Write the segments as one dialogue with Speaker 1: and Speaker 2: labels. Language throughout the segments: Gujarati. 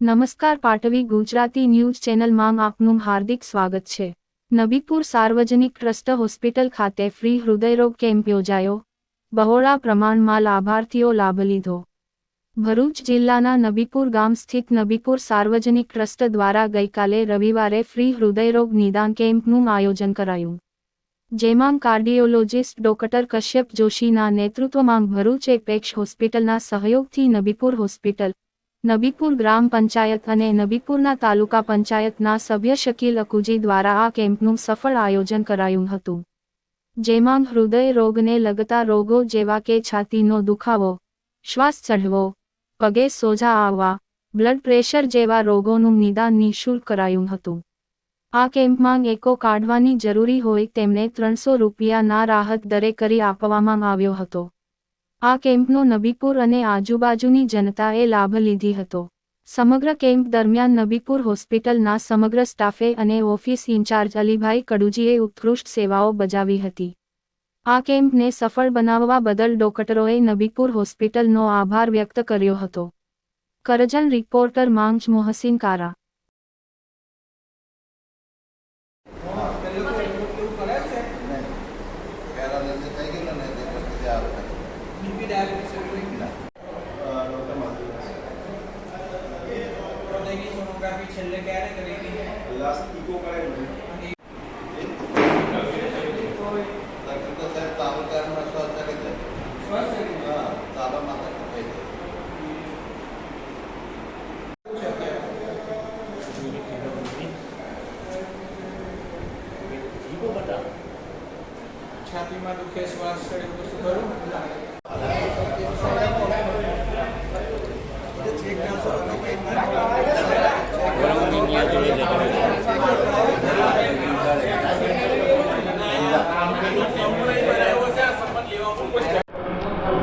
Speaker 1: નમસ્કાર પાટવી ગુજરાતી ન્યૂઝ ચેનલમાં આપનું હાર્દિક સ્વાગત છે. નબીપુર સાર્વજનિક ટ્રસ્ટ હોસ્પિટલ ખાતે ફ્રી હૃદયરોગ કેમ્પ યોજાયો. બહોળા પ્રમાણમાં લાભાર્થીઓ લાભ લીધો. ભરૂચ જિલ્લાના નબીપુર ગામ સ્થિત નબીપુર સાર્વજનિક ટ્રસ્ટ દ્વારા ગઈકાલે રવિવારે ફ્રી હૃદયરોગ નિદાન કેમ્પનું આયોજન કરાયું. જેમાં કાર્ડિયોલોજિસ્ટ ડોક્ટર કશ્યપ જોશીના નેતૃત્વમાં ભરૂચ એપેક્ષ હોસ્પિટલના સહયોગથી નબીપુર હોસ્પિટલ નબીપુર ગ્રામ પંચાયત અને નબીપુરના તાલુકા પંચાયતના સભ્ય શકીલ અકુજી દ્વારા આ કેમ્પનું સફળ આયોજન કરાયું હતું. જેમાં હૃદય રોગને લગતા રોગો જેવા કે છાતીનો દુખાવો, શ્વાસ ચઢવો, પગે સોજા આવવા, બ્લડ પ્રેશર જેવા રોગોનું નિદાન નિઃશુલ્ક કરાયું હતું. આ કેમ્પમાં એકો કાઢવાની જરૂરી હોય તેમને ત્રણસો રૂપિયાના રાહત દરે કરી આપવામાં આવ્યો હતો. આ કેમ્પનો નબીપુર અને આજુબાજુની જનતાએ લાભ લીધી હતો. સમગ્ર કેમ્પ દરમિયાન નબીપુર હોસ્પિટલના સમગ્ર સ્ટાફે અને ઓફિસ ઇન્ચાર્જ અલીભાઈ કડુજીએ ઉત્કૃષ્ટ સેવાઓ બજાવી હતી. આ કેમ્પને સફળ બનાવવા બદલ ડોક્ટરોએ નબીપુર હોસ્પિટલનો આભાર વ્યક્ત કર્યો હતો. કરજન રિપોર્ટર માંગ મોહસિન કારા
Speaker 2: બીપી ડાયાબિટીસ એવું કંઈ
Speaker 3: ડૉક્ટર માધુરી
Speaker 2: હૃદયની સોનોગ્રાફી છેલ્લે ક્યારે કરી હતી
Speaker 3: લાસ્ટ ઇકો કરાયેલું
Speaker 2: અને
Speaker 3: ડૉક્ટર તો સાહેબ ચાલુ કારમાં શ્વાસ ચડે છે
Speaker 2: શ્વાસ ચડી
Speaker 3: હા ચાલો માથા થઈ જાય
Speaker 2: છાતીમાં દુખે શ્વાસ ચડે એવું કશું ખરું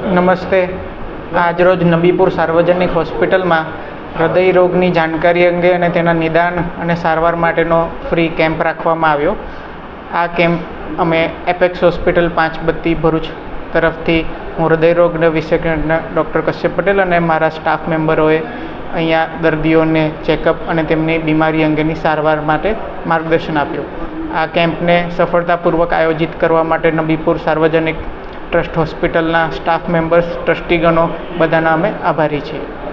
Speaker 4: નમસ્તે. આજરોજ નબીપુર સાર્વજનિક હોસ્પિટલમાં હૃદય રોગની જાણકારી અંગે અને તેના નિદાન અને સારવાર માટેનો ફ્રી કેમ્પ રાખવામાં આવ્યો. આ કેમ્પ અમે એપેક્સ હોસ્પિટલ પાંચ બત્તી ભરૂચ તરફથી હું હૃદય રોગ વિશેષજ્ઞ ડૉક્ટર કશ્યપ પટેલ અને મારા સ્ટાફ મેમ્બરોએ અહીંયા દર્દીઓને ચેકઅપ અને તેમની બીમારી અંગેની સારવાર માટે માર્ગદર્શન આપ્યું. આ કેમ્પને સફળતાપૂર્વક આયોજિત કરવા માટે નબીપુર સાર્વજનિક ટ્રસ્ટ હોસ્પિટલના સ્ટાફ મેમ્બર્સ ટ્રસ્ટીગણો બધાના અમે આભારી છીએ.